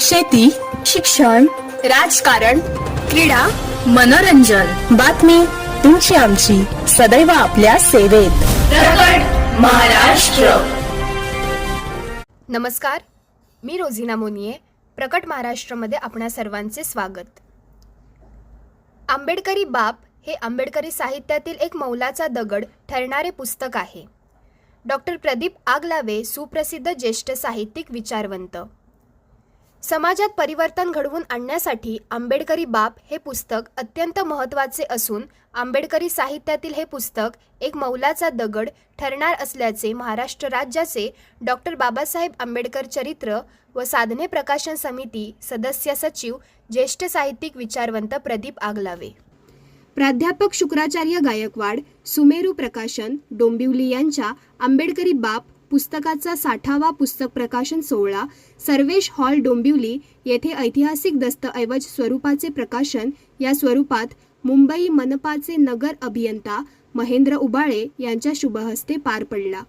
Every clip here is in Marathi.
शेती शिक्षण राजकारण क्रीडा मनोरंजन. बातमी तुमची आमची. सदैव आपल्या सेवेत. प्रकट महाराष्ट्र. नमस्कार. मी रोझिना मोनिये. प्रकट महाराष्ट्रामध्ये आपणा सर्वांचे स्वागत. आंबेडकरी बाप हे आंबेडकरी साहित्यातील एक मौलाचा दगड ठरणारे पुस्तक आहे. डॉक्टर प्रदीप आगलावे सुप्रसिद्ध ज्येष्ठ साहित्यिक विचारवंत. समाजात परिवर्तन घडवून आणण्यासाठी आंबेडकरी बाप हे पुस्तक अत्यंत महत्त्वाचे असून आंबेडकरी साहित्यातील हे पुस्तक एक मौलाचा दगड ठरणार असल्याचे महाराष्ट्र राज्याचे डॉक्टर बाबासाहेब आंबेडकर चरित्र व साधने प्रकाशन समिती सदस्य सचिव ज्येष्ठ साहित्यिक विचारवंत प्रदीप आगलावे. प्राध्यापक शुक्राचार्य गायकवाड सुमेरू प्रकाशन डोंबिवली यांच्या आंबेडकरी बाप पुस्तकाचा साठावा पुस्तक प्रकाशन सोहळा सर्वेश हॉल डोंबिवली येथे ऐतिहासिक दस्तऐवज स्वरूपाचे प्रकाशन या स्वरूपात मुंबई मनपाचे नगर अभियंता महेंद्र उबाळे यांच्या शुभहस्ते पार पडला.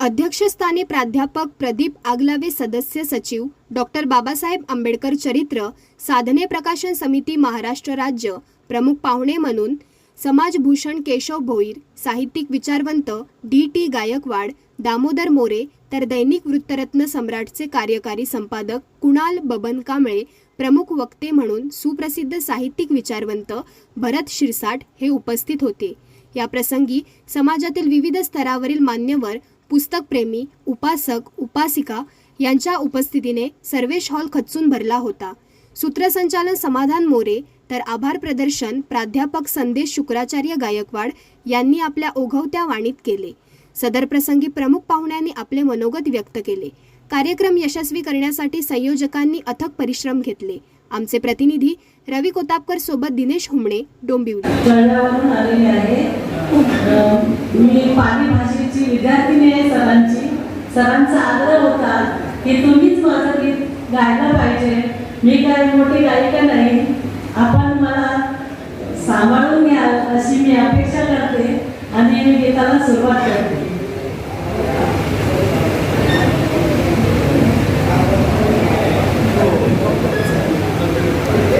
अध्यक्षस्थानी प्राध्यापक प्रदीप आगलावे सदस्य सचिव डॉक्टर बाबासाहेब आंबेडकर चरित्र साधने प्रकाशन समिती महाराष्ट्र राज्य प्रमुख पाहुणे म्हणून समाजभूषण केशव भोईर साहित्यिक विचारवंत डी टी गायकवाड दामोदर मोरे तर दैनिक वृत्तरत्न सम्राटचे कार्यकारी संपादक कुणाल बबन कांबळे प्रमुख वक्ते म्हणून सुप्रसिद्ध साहित्यिक विचारवंत भरत शिरसाट हे उपस्थित होते. या प्रसंगी समाजातील विविध स्तरावरील मान्यवर पुस्तकप्रेमी उपासक उपासिका यांच्या उपस्थितीने सर्वेश हॉल खचून भरला होता. सूत्रसंचालन समाधान मोरे तर आभार प्रदर्शन प्राध्यापक संदेश शुक्राचार्य गायकवाड यांनी आपल्या ओघवत्या वाणीत केले. सदर प्रसंगी प्रमुख पाहुण्यांनी आपले मनोगत व्यक्त केले. कार्यक्रम यशस्वी करण्यासाठी संयोजकांनी अथक परिश्रम घेतले. आमचे प्रतिनिधी रवी कोतापकर सोबत दिनेश हुमणे डोंबिवली. आहे. मी पाली भाषेची विद्यार्थिनी आहे सरांची. सरांचा आग्रह होता की तुम्हीच माझं गीत गायला पाहिजे. मी काय मोठी गायिका नाही. आपण मला सांभाळून घ्याल अशी मी अपेक्षा करते आणि मी गीताला सुरुवात करते.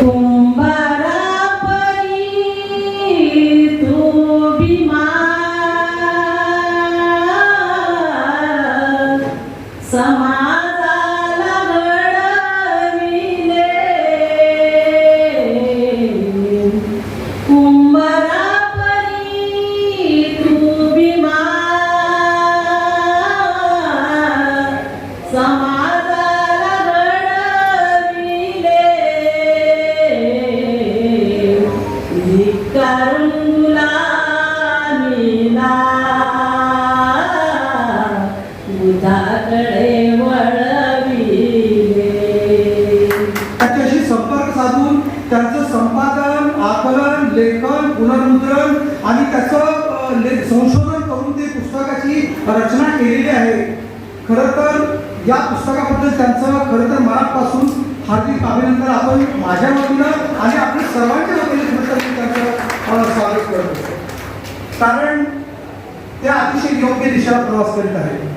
कुंभारापरी या पुस्तकाबद्दल त्यांचं खरं तर मनापासून हार्दिक अभिनंदन. आपण माझ्या वतीनं आणि आपल्या सर्वांच्या वतीने खरं मी त्यांचं अ, स्वागत करतो. कारण त्या अतिशय योग्य दिशेला प्रवास करीत आहेत.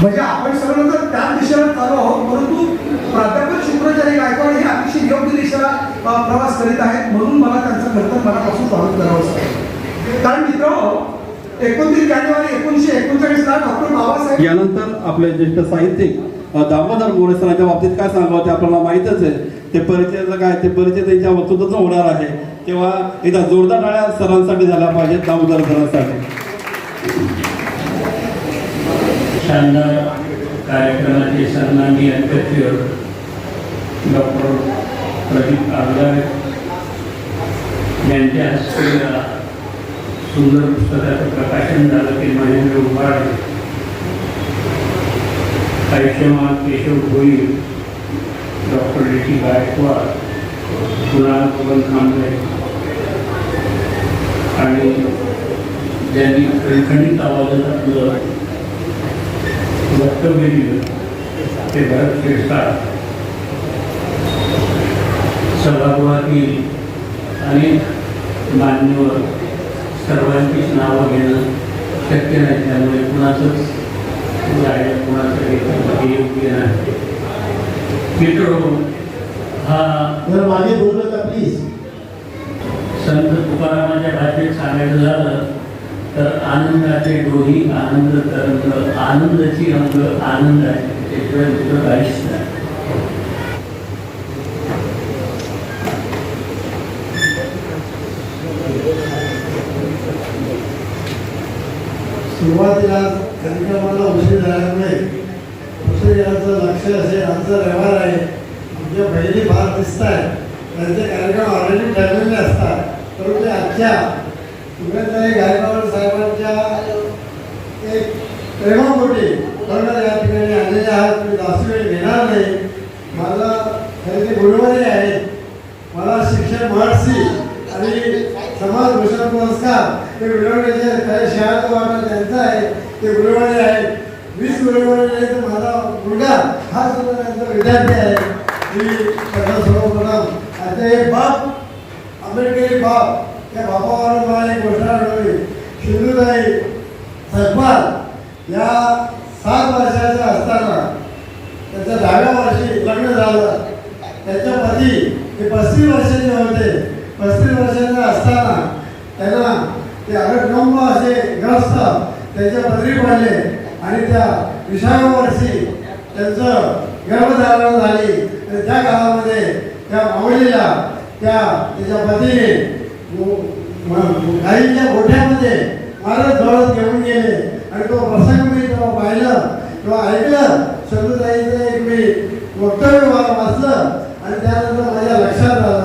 म्हणजे आपण सगळं तर त्याच दिशेला चालू आहोत परंतु प्राध्यापक शुक्राचार्य गायकवाड हे अतिशय योग्य दिशेला प्रवास करीत आहेत म्हणून मला त्यांचं खरं तर मनापासून स्वागत करावं असं कारण मित्र एकोणतीस जानेवारी एकोणीसशे एकोणचाळीसला डॉक्टर बाबासाहेब यानंतर आपले ज्येष्ठ साहित्यिक दामोदर मोरे सरांच्या बाबतीत काय सांगावं ते आपल्याला माहीतच आहे. ते परिचयाचं काय ते परिचय त्यांच्या वक्तृत्वाचं होणार आहे. तेव्हा एकदा जोरदार टाळ्या सरांसाठी झाल्या पाहिजेत दामोदर सरांसाठी. शानदार कार्यक्रमाचे सन्माननीय अध्यक्ष डॉक्टर प्रदीप आगलावे यांच्या हस्ते सुंदर पुस्तकाचं प्रकाशन झालं ते महेंद्र उभारले Ayushman Keshav Bhoir doctor D T Gaikwad Kunal Pavan Kamble आणि ज्यांनी खणखणीत आवाजात आपलं वक्तव्य दिलं ते भरत शिरसाट सभागृहातील अनेक मान्यवर सर्वांचीच नावं घेणं शक्य नाही. त्यामुळे कुणाचंच गायक कुणाचं हे योग्य नाही. मित्र हा बोललं का प्लीज संत तुकारामाच्या भाषेत सांगायचं झालं तर आनंदाचे डोही आनंद तरंग आनंदाची अंग आनंद आहे त्याशिवाय दुसरं काहीच नाही सुरुवातीला कार्यक्रमाला उशीर झाल्यामुळे उशिराचं लक्ष असेल आमचा व्यवहार आहे. आमच्या बहिणी फार दिसत आहेत त्यांचे कार्यक्रम ऑलरेडी ठरलेले असतात. परंतु आजच्या सुगंधाई गायकवाड साहेबांच्या एक प्रेमापोटी खरोखर या ठिकाणी आलेले आहात. मी जास्त वेळ घेणार नाही. मला खरे ते आहे आहेत. मला शिक्षण महर्षी आणि समाज भूषण पुरस्कार ते मिळवण्याचे काही शाळेचा वाटा त्यांचा आहे. ते गुरुवारी आहेत. वीस गुरुवारी आहे तर माझा मुलगा हा सुद्धा त्यांचा विद्यार्थी आहे. मी त्यांना सर्वप्रथम आता हे बाप आंबेडकरी बाप त्या बापावर मला एक गोष्ट आठवली सिंधुताई सतपाल या सात वर्षाच्या असताना त्याच्या दहाव्या वर्षी लग्न झालं. त्याच्या पती हे पस्तीस वर्षाचे होते. पस्तीस वर्षाचे असताना त्यांना ते अगटकुंभ असे ग्रस्त त्यांच्या पदरी पडले आणि त्या विसाव्या वर्षी त्यांचं गर्भधारण झाली. आणि त्या काळामध्ये त्या माऊलीला त्या त्याच्या पतीने गाईच्या गोठ्यामध्ये मारत जवळ घेऊन गेले. आणि तो प्रसंग मी तेव्हा पाहिलं. किंवा ऐकलं. शत्रुताईचं एक मी वक्तव्य मला वाचलं. आणि त्यानंतर माझ्या लक्षात आलं.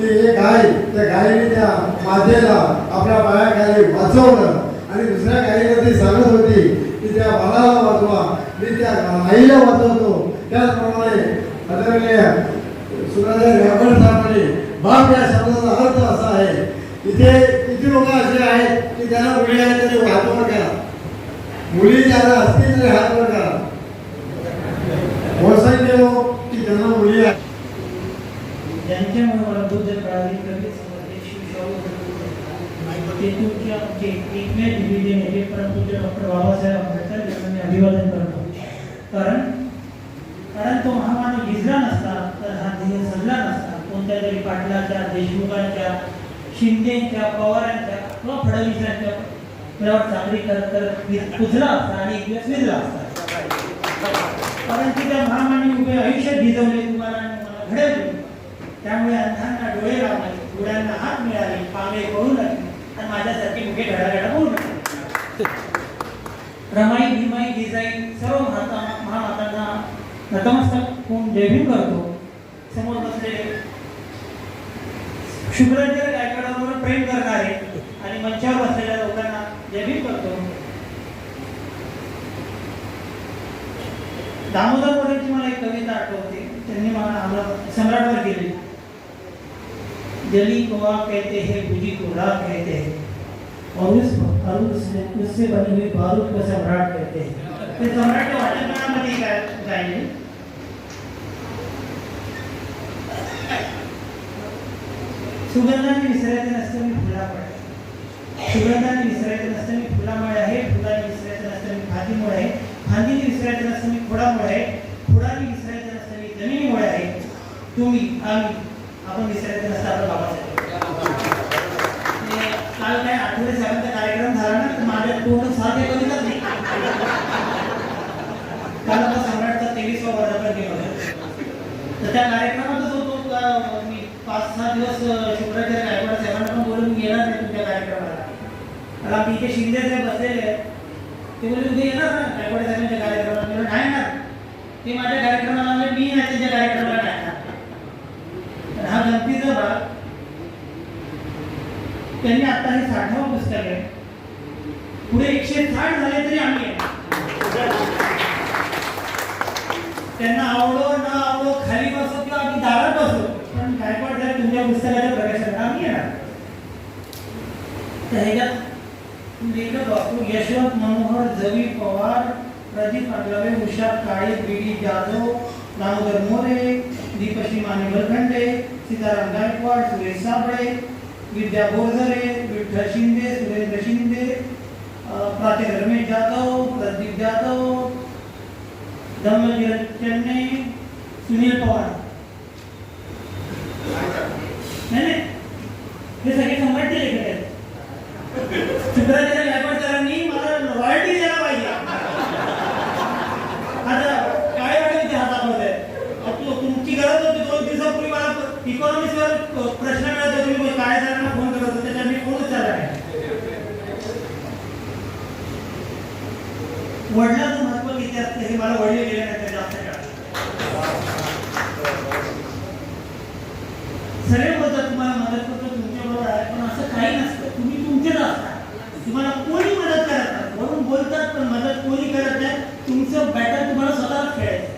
की एक गाय त्या गायीने त्या मातेला आपल्या पायाखाली वाचवलं. आणि दुसऱ्या गायीला ती सांगत होती की त्या बाळाला वाचवा. मी त्या आईला वाचवतो. त्याचप्रमाणे आदरणीय सुराजा व्यापार साहेबांनी बाप या शब्दाचा अर्थ असा आहे इथे किती लोक असे आहेत की त्यांना मुली आहेत तरी हातवर करा. मुली ज्याला असतील तरी हातवर करा बहुसंख्य लोक की त्यांना मुली आहेत ज्यांच्यामुळे मला बुद्ध कळाली कवी समजले शिवशाहू ते तुमचे आमचे एकमेव दिलेले नेते परंतु डॉक्टर बाबासाहेब आंबेडकर यांना अभिवादन करतो कारण कारण तो महामानव गिजला नसता तर हा ध्येय सजला नसता. कोणत्या तरी पाटलाच्या देशमुखांच्या शिंदेच्या पवारांच्या किंवा फडणवीसांच्या त्यावर चाकरी करत करत कुजला असता आणि एक दिवस विजला असता. परंतु त्या महामानवी उभे आयुष्य भिजवले तुम्हाला आणि घडवले. त्यामुळे अंधांना डोळे लावले डोळ्यांना हात मिळाले पांगळे पळू लागले माझ्यासारखी मुखे घडाघडा होऊ लागले रमाई भीमाई डिझाईन सर्व माता महामातांना नतमस्तक होऊन जयभीम करतो. समोर बसलेले शुक्राचार्य गायकवाडाबरोबर प्रेम करणारे आणि मंचावर बसलेल्या लोकांना जयभीम करतो. दामोदर मोरेंची मला एक कविता आठवते. त्यांनी मला आम्हाला सम्राटवर केली जली कोआ कहते हैं बुझी को रात कहते हैं। और उस और उससे उससे बनी हुई बारूद को सम्राट कहते हैं। ते सम्राट वाचनामध्ये काय गायले सुगंधाने विसरायचे नसतं मी फुलामुळे सुगंधाने विसरायचं नसतं मी फुलामुळे आहे फुलाने विसरायचं नसतं मी फांदीमुळे आहे फांदीने विसरायचं नसतं मी खोडामुळे आहे खोडाने विसरायचं मी जमिनीमुळे आहे तुम्ही आम्ही आपण विसरायचं नसतं आपलं बाबासाहेब काल काय आठवडे साहेबांचा कार्यक्रम झाला ना तर माझ्या पूर्ण साधे कविताच नाही. काल आता सम्राटचा तेवीसवा वर्धापन दिन होता. तर त्या कार्यक्रमातच होतो मी पाच सहा दिवस शुक्राचार्य गायकवाड साहेबांना पण बोलून येणार नाही तुमच्या कार्यक्रमाला. मला आमच्या इथे शिंदे साहेब बसलेले आहेत. ते बोलले उद्या येणार ना गायकवाड साहेबांच्या कार्यक्रमाला. नाही येणार. ते माझ्या कार्यक्रमाला मी नाही त्यांच्या कार्यक्रमाला. नाही येणार. त्यांनी आता हे साठावं पुस्तक आहे. पुढे एकशे साठ झाले तरी आम्ही त्यांना आवडो न आवडो खाली बसो किंवा आम्ही दारात बसो. पण गायकवाड साहेब तुमच्या पुस्तकाच्या प्रकाशनाला आम्ही येणार. तर ह्याच्यात लेखक वाचू Yashwant Manohar J V Pawar Pradeep Aglave Usha Kale B D Jadhav Damodar More Deepshi Mane Balkhande Sitaram Gaikwad Suresh Sable Vidya Borzare Vitthal Shinde Surendra Shinde अं, प्राध्यापक रमेश जाधव प्रदीप जाधव धम्मजीवन चेन्नई सुनील पवार नाही नाही हे सगळे संघटने लेखक आहेत शुक्राचार्य गायकवाड सरांनी मला रॉयल्टी द्यायला पाहिजे आता काय वाटेल ते हातामध्ये तु- तुमची गरज होती दोन दिवसापूर्वी मला इकॉनॉमिक्सवर प्रश्न मिळत होते मी काय सरांना फोन करत होते त्याच्यावर मी फोन उचलला नाही वडिलांचं महत्त्व किती असतं हे मला वडील गेले नाही ते जास्त सगळे बोलतात तुम्हाला मदत करतो तुमच्या बरोबर आहे. पण असं काही नसतं. तुम्ही तुमचेच असता. तुम्हाला कोणी मदत करत नाही. वरून बोलतात पण मदत कोणी करत नाही? तुमचं बॅटर तुम्हाला स्वतःच खेळायचं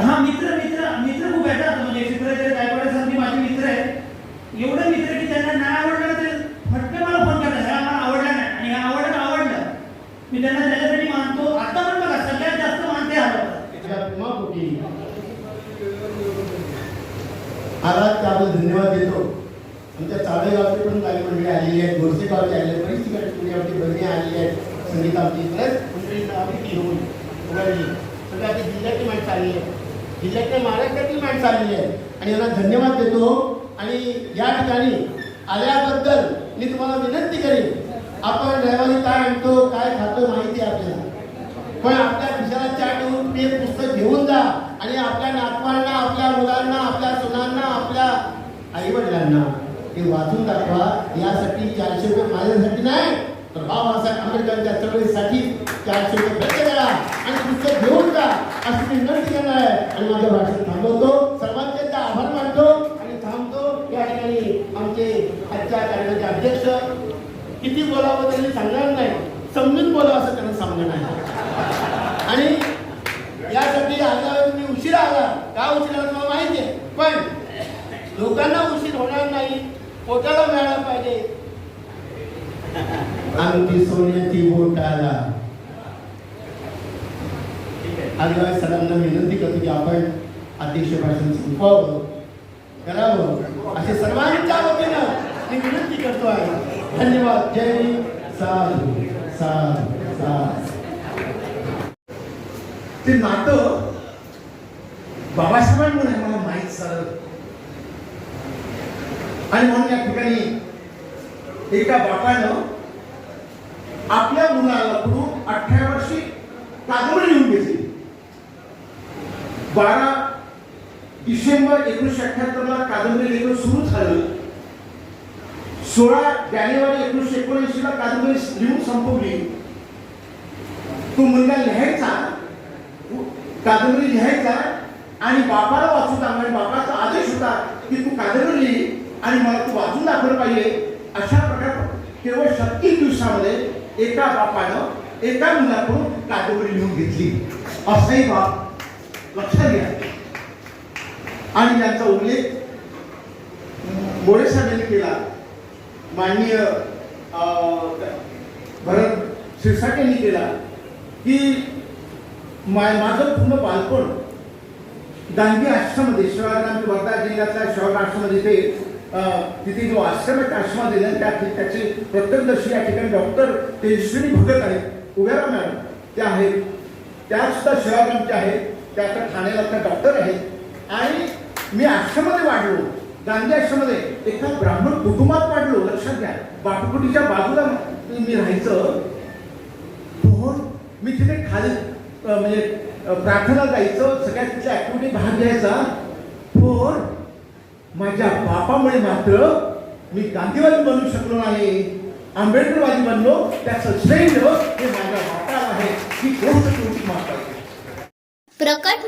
हा मित्र मित्र मित्र खूप बॅटर म्हणजे शुक्राचार्य गायकवाड सर माझे मित्र आहेत. एवढे मित्र की त्यांना नाही आवडलं तर फटकन मला फोन करतात हा मला आवडला नाही आणि हा आवडलं तर आवडलं मी त्यांना त्याच्यासाठी मानतो. आता पण बघा सगळ्यात जास्त मानते हवं त्या त्याबद्दल धन्यवाद देतो. आमच्या चाबे गावची पण काही मंडळी आलेली आहेत गोरसे गावची आलेली आहेत बरीच ठिकाणी तुमच्यावरती बहिणी आलेली आहेत संगीत आमची. बऱ्याच मंडळी आम्ही घेऊन उभारली सगळी आपली जिल्ह्यातली माणसं आलेली आहेत जिल्ह्यातल्या महाराष्ट्रातली माणसं आलेली आहेत आणि यांना धन्यवाद देतो. आणि या ठिकाणी आल्याबद्दल मी तुम्हाला विनंती करेन. आपण लेवाली काय आणतो काय खातो माहिती आहे आपल्याला. पण आपल्या खिशाला चार ते पुस्तक घेऊन जा आणि आपल्या नातवांना आपल्या मुलांना आपल्या सुनांना आपल्या आई वडिलांना ते वाचून दाखवा. यासाठी चारशे रुपये माझ्यासाठी नाही तर बाबासाहेब आंबेडकरांच्या चळवळीसाठी चारशे रुपये खर्च करा आणि पुस्तक घेऊन जा अशी मी विनंती करणार आहे. आणि माझ्या भाषेत थांबवतो. सर्वांचे आभार मानतो आणि थांबतो. या ठिकाणी आमचे आजच्या कार्यक्रमाचे अध्यक्ष किती बोलावं त्यांनी सांगणार नाही. समजून बोलावं असं त्यांना सांगणार नाही. आणि यासाठी आल्यावर तुम्ही उशिरा आला. का उशिरा आला तुम्हाला माहिती आहे. पण लोकांना उशीर होणार नाही. पोटाला मिळायला पाहिजे. अंगठी सोन्याची बोटाला आदिवासी सरांना विनंती करतो की आपण अध्यक्ष भाषण संपवावं. करावं. असे सर्वांच्या वतीनं मी विनंती करतो आहे. धन्यवाद. जय साधू. साधू. साधू. ते नातं बाबासाहेबांमुळे मला माहीत झालं. आणि म्हणून या ठिकाणी एका बापानं आपल्या मुलाला पुढून अठरा वर्षी कादंबरी लिहून घेतली. बारा डिसेंबर एकोणीसशे अठ्ठ्याहत्तरला कादंबरी लेखन सुरू झालं. सोळा जानेवारी एकोणीसशे एकोणऐंशी ला कादंबरी लिहून संपवली. तो मुलगा लिहायचा कादंबरी लिहायचा आणि बापाला वाचून आणि म्हणजे बापाचा आदेश होता की तू कादंबरी लिही आणि मला तू वाचून दाखवलं पाहिजे. अशा प्रकारे केवळ छत्तीस दिवसामध्ये एका बापानं एका मुलाकडून कादंबरी लिहून घेतली. असाही बाप लक्षात घ्या. आणि त्यांचा उल्लेख मोरे साहेबांनी केला. माननीय भरत शिरसाट यांनी केला की मा माझं पूर्ण बालपण गांधी आश्रममध्ये शिवाजी वर्धा जिल्ह्यातल्या शिवाजी आश्रममध्ये ते तिथे जो आश्रम आहे त्या आश्रमामध्ये ना, त्या त्याचे प्रत्यक्षदर्शी या ठिकाणी डॉक्टर तेजस्विनी भगत आहेत उभ्या मॅडम त्या आहेत. त्या सुद्धा शिवाग्रामच्या आहेत. त्या आता ठाण्याला त्या डॉक्टर आहेत. आणि मी आश्रमामध्ये वाढलो. गांधी आश्रमामध्ये एका ब्राह्मण कुटुंबात वाढलो लक्षात घ्या. बापकुटीच्या बाजूला मी राहायचं. मी तिथे खाली म्हणजे प्रार्थना जायचं सगळ्या तिथल्या ऍक्टिव्हिटी भाग घ्यायचा. पण माझ्या बापामुळे मात्र मी गांधीवादी बनू शकलो नाही. आंबेडकरवादी बनलो. त्याचं श्रेय हे माझ्या बापाला आहे. ही गोष्ट तुमची महत्वाची प्रकट